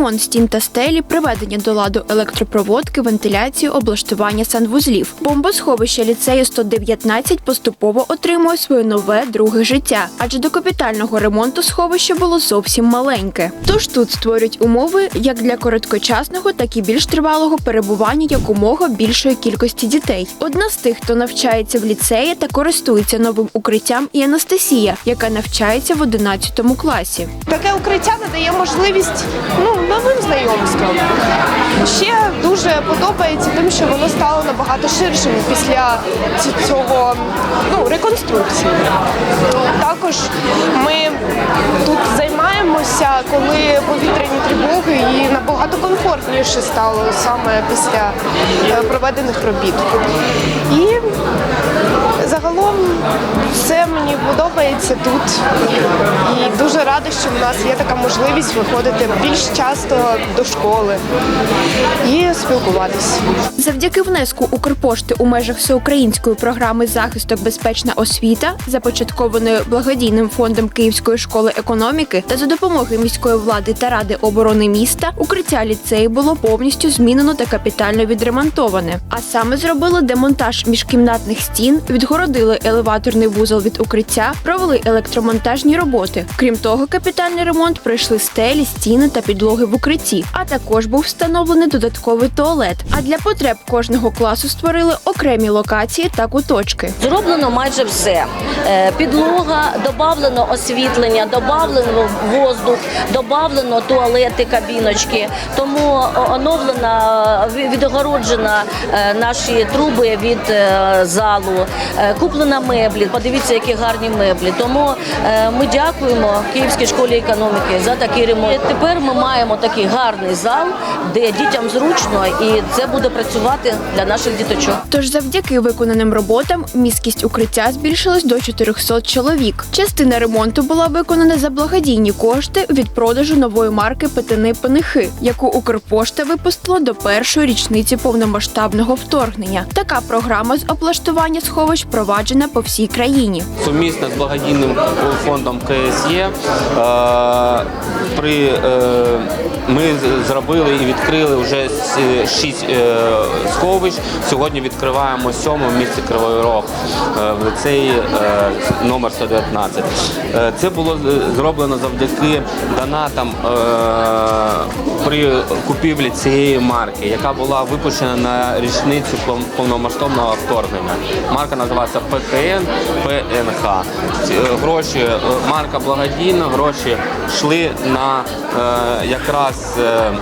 ремонт стін та стелі, приведення до ладу електропроводки, вентиляцію, облаштування санвузлів. Бомбосховище ліцею 119 поступово отримує своє нове друге життя, адже до капітального ремонту сховище було зовсім маленьке. Тож тут створюють умови як для короткочасного, так і більш тривалого перебування якомога більшої кількості дітей. Одна з тих, хто навчається в ліцеї та користується новим укриттям, і Анастасія, яка навчається в 11 класі. Таке укриття надає можливість ну, новим знайомствам. Ще дуже подобається тим, що воно стало набагато ширшим після цього ну, реконструкції. Також ми тут займаємося, коли повітряні тривоги, і набагато комфортніше стало саме після е, проведених робіт. І загалом все мені подобається тут. І дуже рада, що в нас є така можливість виходити більш часто до школи і спілкуватися. Завдяки внеску Укрпошти у межах всеукраїнської програми захисток безпечна освіта, започаткованої благодійним фондом Київської школи економіки, та за допомогою міської влади та ради оборони міста, укриття ліцею було повністю змінено та капітально відремонтоване. А саме зробили демонтаж міжкімнатних стін, відгородили елеваторний вузол від укриття, провели електромонтажні роботи. Крім того, капітальний ремонт пройшли стелі, стіни та підлоги в укритті. А також був встановлений додатковий туалет. А для потреб кожного класу створили окремі локації та куточки. Зроблено майже все. Е, Підлога, додавлено освітлення, додавлено воздух, додавлено туалети, кабіночки. Тому оновлена, відгороджена е, наші труби від е, залу, Е, куплена меблі. Подивіться, які гарні меблі. Тому е, ми дякуємо Київській школі економіки за такий ремонт. Тепер ми маємо такий гарний зал, де дітям зручно, і це буде працювати для наших діточок. Тож завдяки виконаним роботам міськість укриття збільшилась до 400 чоловік. Частина ремонту була виконана за благодійні кошти від продажу нової марки Петини Пенихи, яку Укрпошта випустила до першої річниці повномасштабного вторгнення. Така програма з облаштування сховищ проваджена по всій країні. сумісно з благодійним фондом КСЄ. е, При, е, ми зробили і відкрили вже шість е, сховищ. Сьогодні відкриваємо сьому в місті Кривий Рог в ліцеї номер 119. Е, Це було зроблено завдяки донатам е, при купівлі цієї марки, яка була випущена на річницю повномасштабного вторгнення. Марка називається ПКН ПНХ. Е, Гроші, е, марка благодійна, гроші йшли на е, якраз е, е,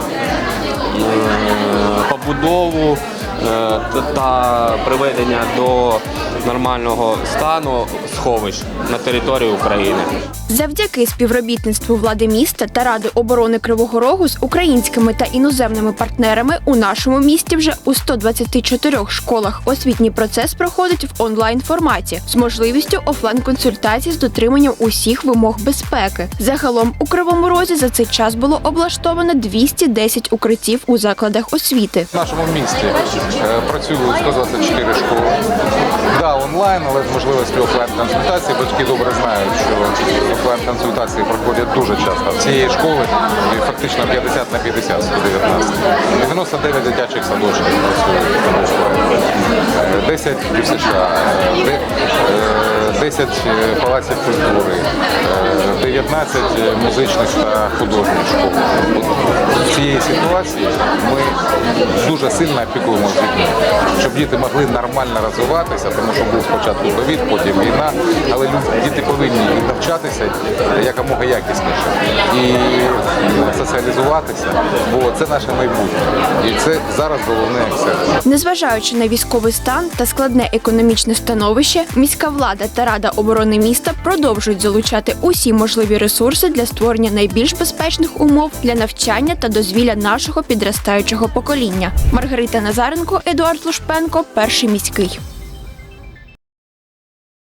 побудову е, та- та приведення до нормального стану сховищ на території України. Завдяки співробітництву влади міста та ради оборони Кривого Рогу з українськими та іноземними партнерами у нашому місті вже у 124 школах освітній процес проходить в онлайн форматі з можливістю офлайн консультацій з дотриманням усіх вимог безпеки. Загалом у Кривому Розі за цей час було облаштовано 210 укриттів у закладах освіти. В нашому місті е, працюють 124 школи. Да, онлайн, але з можливості офлайн консультації. Батьки добре знають, що офлайн консультації проходять дуже часто. В цієї школи е, фактично 50 на 50, 119. 99 дитячих садочків працюють. Е, 10 в США. е, 10 палаців культури, е, 19 музичних та художніх школ. В цієї ситуації ми дуже сильно опікуємося дітьми, щоб діти могли нормально розвиватися, тому що був спочатку ковід, потім війна, але діти повинні навчатися якомога якісніше і соціалізуватися, бо це наше майбутнє. І це зараз головне акцент. Незважаючи на військовий стан та складне економічне становище, міська влада та рада оборони міста продовжують залучати усі можливі ресурси для створення найбільш безпечних умов для навчання та дозвілля нашого підростаючого покоління. Маргарита Назаренко, Едуард Лушпенко, перший міський.